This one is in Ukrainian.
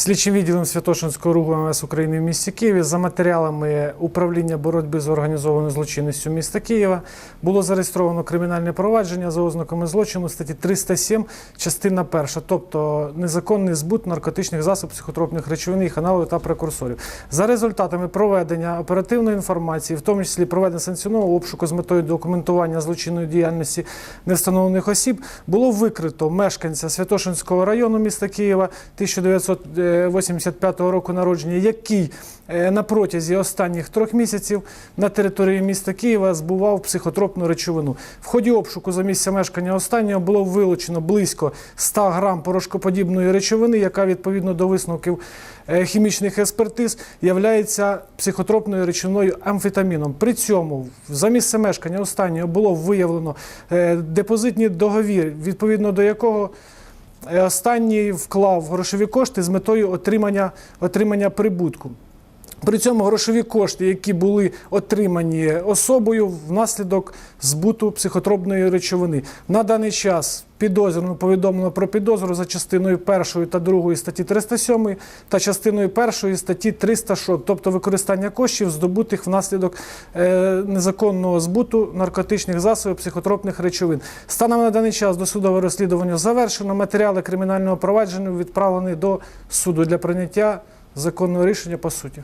Слідчим відділом Святошинського руху МВС України в місті Києві за матеріалами управління боротьби з організованою злочинністю міста Києва було зареєстровано кримінальне провадження за ознаками злочину статті 307, частина перша, тобто незаконний збут наркотичних засобів, психотропних речовин, їх аналогів та прекурсорів. За результатами проведення оперативної інформації, в тому числі проведення санкціонованого обшуку з метою документування злочинної діяльності невстановлених осіб, було викрито мешканця Святошинського району міста Києва 1985 року народження, який е, на протязі останніх трьох місяців на території міста Києва збував психотропну речовину. В ході обшуку за місця мешкання останнього було вилучено близько 100 грам порошкоподібної речовини, яка відповідно до висновків е, хімічних експертиз являється психотропною речовиною амфетаміном. При цьому за місце мешкання останнього було виявлено е, депозитний договір, відповідно до якого останній вклав грошові кошти з метою отримання, отримання прибутку. При цьому грошові кошти, які були отримані особою внаслідок збуту психотропної речовини. На даний час підозрювано повідомлено про підозру за частиною першої та другої статті 307 та частиною першої статті 306, тобто використання коштів, здобутих внаслідок е, незаконного збуту наркотичних засобів, психотропних речовин. Станом на даний час досудове розслідування завершено. Матеріали кримінального провадження відправлені до суду для прийняття законного рішення по суті.